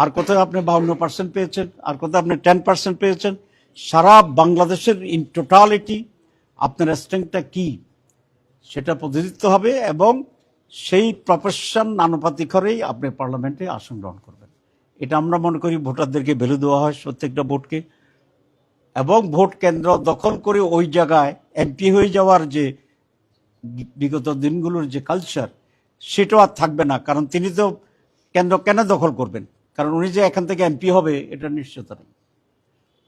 আর কোথাও আপনি বাউন্ন পার্সেন্ট পেয়েছেন, আর কোথাও আপনি টেন পার্সেন্ট পেয়েছেন, সারা বাংলাদেশের ইন টোটালিটি আপনার স্ট্রেংথটা কি? সেটা প্রতিনিধিত্ব হবে এবং সেই প্রফেশন আনুপাতিক করেই আপনি পার্লামেন্টে আসন গ্রহণ করবেন। এটা আমরা মনে করি ভোটারদেরকে ভ্যালু দেওয়া হয় প্রত্যেকটা ভোটকে। এবং ভোট কেন্দ্র দখল করে ওই জায়গায় এমপি হয়ে যাওয়ার যে বিগত দিনগুলোর যে কালচার সেটাও আর থাকবে না, কারণ তিনি তো কেন্দ্র কেন দখল করবেন? কারণ উনি যে এখান থেকে এমপি হবে, এটা নিশ্চয়তা নেই।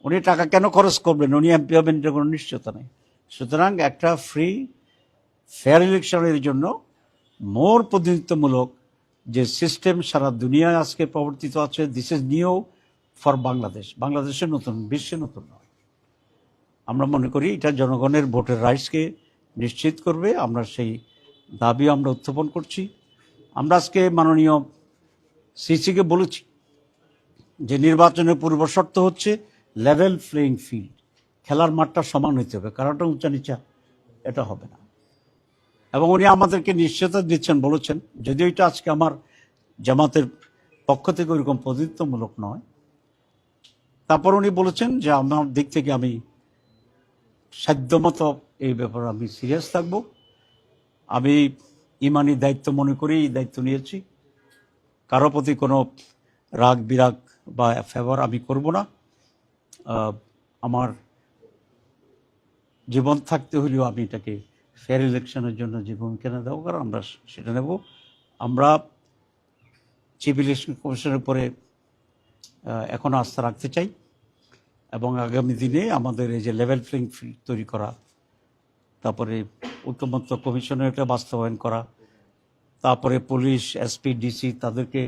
উনি টাকা কেন খরচ করবেন? উনি এমপি হবেন, এটা কোনো নিশ্চয়তা নেই। সুতরাং একটা ফ্রি ফেয়ার ইলেকশনের জন্য মোর প্রতিনিধিত্বমূলক যে সিস্টেম সারা দুনিয়ায় আজকে প্রবর্তিত আছে this is new for Bangladesh বাংলাদেশের নতুন, বিশ্বে নতুন নয়। আমরা মনে করি এটা জনগণের ভোটের রাইটসকে নিশ্চিত করবে। আমরা সেই দাবি আমরা উত্থাপন করছি। আমরা আজকে মাননীয় সিসিকে বলেছি যে নির্বাচনের পূর্ব শর্ত হচ্ছে লেভেল প্লেইং ফিল্ড খেলার মাঠটা সমান হইতে হবে, কারণটা উঁচা নিচা, এটা হবে না। এবং উনি আমাদেরকে নিশ্চয়তা দিচ্ছেন, বলেছেন, যদিও এটা আজকে আমার জামাতের পক্ষ থেকে ওইরকম প্রতিনিধিত্বমূলক নয়। তারপর উনি বলেছেন যে আমার দিক থেকে আমি সাধ্যমতো এই ব্যাপারে আমি সিরিয়াস থাকব। আমি ইমানি দায়িত্ব মনে করি এই দায়িত্ব নিয়েছি। কারও প্রতি কোনো রাগ বিরাগ বা ফেভার আমি করব না। আমার জীবন থাকতে হলেও আমি এটাকে ফেয়ার ইলেকশনের জন্য যে ভূমিকা না কারণ আমরা সেটা নেব। আমরা চিফ ইলেকশন কমিশনের উপরে এখনও আস্থা রাখতে চাই এবং আগামী দিনে আমাদের এই যে লেভেল প্লেইং ফিল্ড তৈরি করা, তারপরে ঐক্যমত্য কমিশনের এটা বাস্তবায়ন করা, তারপরে পুলিশ এসপি ডিসি তাদেরকে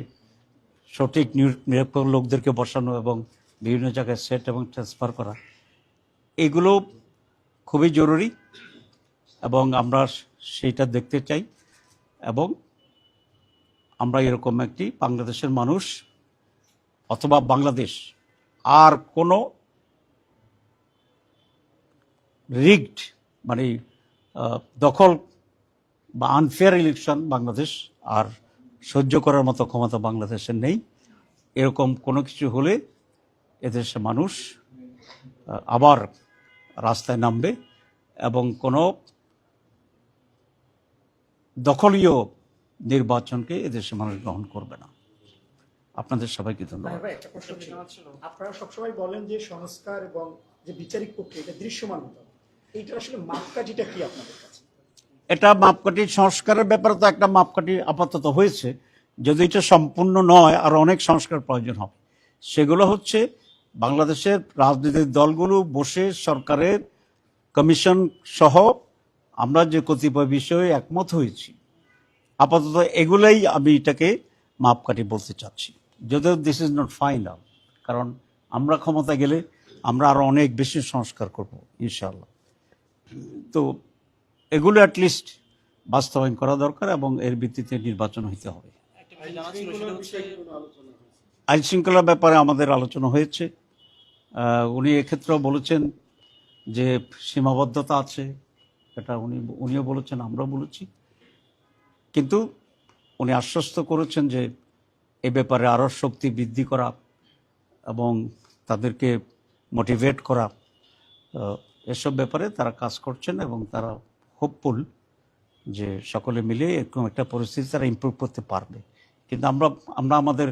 সঠিক নির- নিরপেক্ষ লোকদেরকে বসানো এবং বিভিন্ন জায়গায় সেট এবং ট্রান্সফার করা, এগুলো খুবই জরুরি এবং আমরা সেইটা দেখতে চাই এবং আমরা এরকম একটি বাংলাদেশের মানুষ অথবা বাংলাদেশ আর কোনো রিগড মানে দখল বা আনফেয়ার ইলেকশন বাংলাদেশ আর সহ্য করার মতো ক্ষমতা বাংলাদেশের নেই। এরকম কোনো কিছু হলে এদেশের মানুষ আবার রাস্তায় নামবে এবং কোনো দখলীয় নির্বাচনকে এদেশের মানুষ গ্রহণ করবে না। আপনাদের সবাইকে ধন্যবাদ। আপনারা সবসময় বলেন যে সংস্কার এবং যে বিচারিক প্রক্রিয়া এটা দৃশ্যমান হতে হবে। এইটার আসলে মাপকাঠিটা কি আপনাদের? এটা মাপকাঠি সংস্কারের ব্যাপারে তো একটা মাপকাঠি আপাতত হয়েছে। যদি এটা সম্পূর্ণ নয়, আর অনেক সংস্কার প্রয়োজন হবে। সেগুলো হচ্ছে বাংলাদেশের রাজনৈতিক দলগুলো বসে সরকারের কমিশন সহ আমরা যে কতিপয় বিষয়ে একমত হয়েছি, আপাতত এগুলোই আমি এটাকে মাপকাঠি বলতে চাচ্ছি। যদিও দিস ইজ নট ফাইনাল কারণ আমরা ক্ষমতা গেলে আমরা আরও অনেক বেশি সংস্কার করব, ইনশাআল্লাহ। তো এগুলো অ্যাটলিস্ট বাস্তবায়ন করা দরকার এবং এর ভিত্তিতে নির্বাচন হইতে হবে। আইন শৃঙ্খলার ব্যাপারে আমাদের আলোচনা হয়েছে। উনি এক্ষেত্রেও বলেছেন যে সীমাবদ্ধতা আছে, এটা উনি, উনিও বলেছেন, আমরাও বলেছি। কিন্তু উনি আশ্বস্ত করেছেন যে এ ব্যাপারে আরও শক্তি বৃদ্ধি করা এবং তাদেরকে মোটিভেট করা এসব ব্যাপারে তারা কাজ করছেন এবং তারা হোপফুল যে সকলে মিলে এরকম একটা পরিস্থিতি তারা ইমপ্রুভ করতে পারবে। কিন্তু আমরা আমরা আমাদের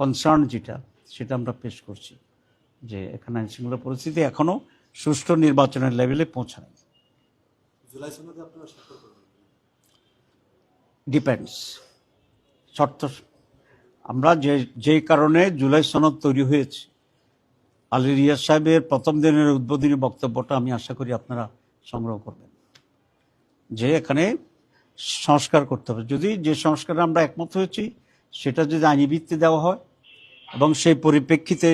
কনসার্ন যেটা সেটা আমরা পেশ করছি যে এখানে আইন শৃঙ্খলা পরিস্থিতি এখনও সুষ্ঠু নির্বাচনের লেভেলে পৌঁছায় ডিপেন্ডস শর্ত আমরা যে যেই কারণে জুলাই সনদ তৈরি হয়েছে আলী রিয়াজ সাহেবের প্রথম দিনের উদ্বোধনী বক্তব্যটা আমি আশা করি আপনারা সংগ্রহ করবেন। যে এখানে সংস্কার করতে হবে। যদি যে সংস্কারে আমরা একমত হয়েছি, সেটা যদি আইনি ভিত্তি দেওয়া হয় এবং সেই পরিপ্রেক্ষিতে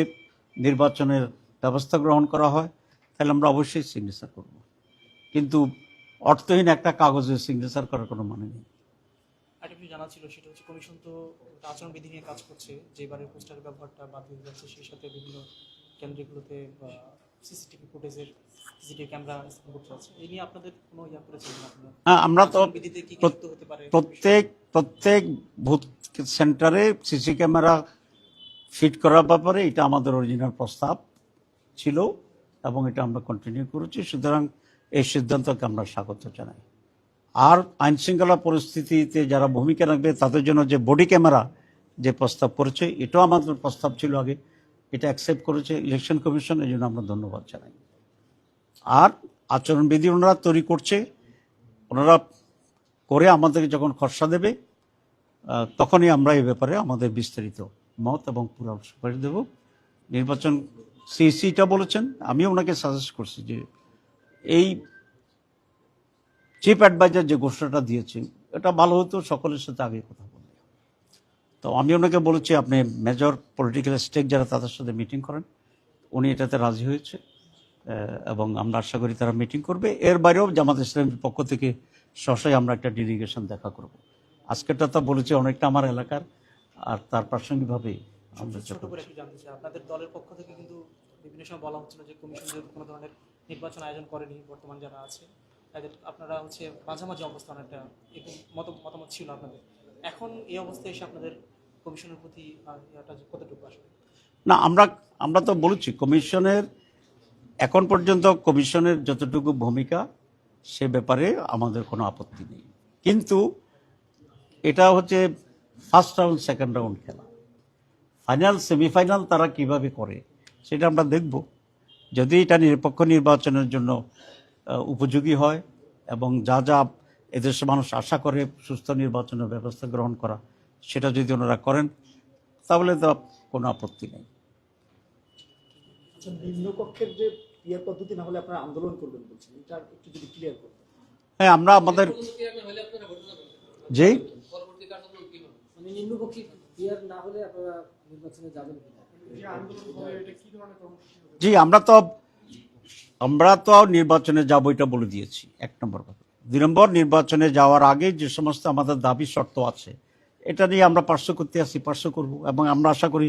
নির্বাচনের ব্যবস্থা গ্রহণ করা হয়, তাহলে আমরা অবশ্যই সিগনেচার করব। কিন্তু অর্থহীন একটা কাগজে সিগনেচার করার কোনো মানে নেই। সেটা কাজ করছে যেবারে পোস্টার ব্যবহারটা হয়ে যাচ্ছে, সেই সাথে বিভিন্ন কেন্দ্রগুলোতে সিসিটিভি ফুটেজের সিসিটিভি ক্যামেরা করতে যাচ্ছে এই নিয়ে আপনাদের কোনো ইয়া করেছেন হ্যাঁ আমরা তো প্রত্যেক প্রত্যেক ভূত সেন্টারে সিসি ক্যামেরা ফিট করার ব্যাপারে এটা আমাদের অরিজিনাল প্রস্তাব ছিল এবং এটা আমরা কন্টিনিউ করেছি। সুতরাং এই সিদ্ধান্তকে আমরা স্বাগত জানাই। আর আইন শৃঙ্খলা পরিস্থিতিতে যারা ভূমিকা রাখবে তাদের জন্য যে বডি ক্যামেরা যে প্রস্তাব করেছে এটাও আমাদের প্রস্তাব ছিল আগে। এটা অ্যাকসেপ্ট করেছে ইলেকশন কমিশন এই জন্য আমরা ধন্যবাদ জানাই। আর আচরণবিধি ওনারা তৈরি করছে, ওনারা করে আমাদেরকে যখন খসড়া দেবে তখনই আমরা এই ব্যাপারে আমাদের বিস্তারিত মত এবং পুরো সুপারিশ দেব। নির্বাচন সিসিটা বলেছেন, আমি ওনাকে সাজেস্ট করছি যে এই চিফ অ্যাডভাইজার যে ঘোষণাটা দিয়েছে এটা ভালো হতো, সকলের সাথে আগে কথা তো আমি ওনাকে বলেছি আপনি মেজর পলিটিক্যাল স্টেক যারা তাদের সাথে মিটিং করেন উনি এটাতে রাজি হয়েছে এবং আমরা আশা করি তারা মিটিং করবে। এর বাইরেও জামাত ইসলামের পক্ষ থেকে সহসাই আমরা একটা ডেলিগেশন দেখা করব। আজকেরটা তো বলেছি অনেকটা আমার এলাকার আর তার প্রাসঙ্গিকভাবে আমরা ছোট করে একটু জানতে চাই আপনাদের দলের পক্ষ থেকে কিন্তু বিভিন্ন সময় বলা হচ্ছিল যে কমিশন কোনো ধরনের নির্বাচন আয়োজন করেনি বর্তমান যারা আছে তাদের আপনারা হচ্ছে মাঝামাঝি অবস্থান একটা মত মতামত ছিল আপনাদের। এখন এই অবস্থায় এসে আপনাদের কমিশনের প্রতি কতটুকু আসবে না, আমরা আমরা তো বলেছি, কমিশনের, এখন পর্যন্ত কমিশনের যতটুকু ভূমিকা, সে ব্যাপারে আমাদের কোনো আপত্তি নেই। কিন্তু এটা হচ্ছে ফার্স্ট রাউন্ড সেকেন্ড রাউন্ড খেলা। ফাইনাল সেমিফাইনাল তারা কীভাবে করে, সেটা আমরা দেখব। যদি এটা নিরপেক্ষ নির্বাচনের জন্য উপযোগী হয় এবং যা যা এদেশের মানুষ আশা করে সুস্থ নির্বাচনের ব্যবস্থা গ্রহণ করা সেটা যদি ওনারা করেন তাহলে তো কোনো আপত্তি নেই। আচ্ছা নিম্নকক্ষের যে বিয়ের পদ্ধতি না হলে আপনারা আন্দোলন করবেন বলছেন এটা একটু যদি ক্লিয়ার করতেন। হ্যাঁ আমরা আমাদের যে মানে নিম্নপক্ষী ক্লিয়ার না হলে আপনারা নির্বাচনে যাবেন কিনা? জি আমরা তো আমরা তো নির্বাচনে যাব এটা বলে দিয়েছি এক নম্বর কথা। দুই নম্বর নির্বাচনে যাওয়ার আগে যে সমস্ত আমাদের দাবি শর্ত আছে এটা নিয়ে আমরা পার্শ্ব করতে আসি পার্শ্ব করব এবং আমরা আশা করি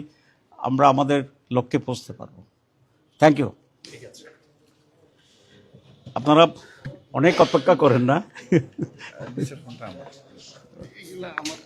আমরা আমাদের লক্ষ্যে পৌঁছতে পারব। থ্যাংক ইউ আপনারা অনেক অপেক্ষা করেন না। আমার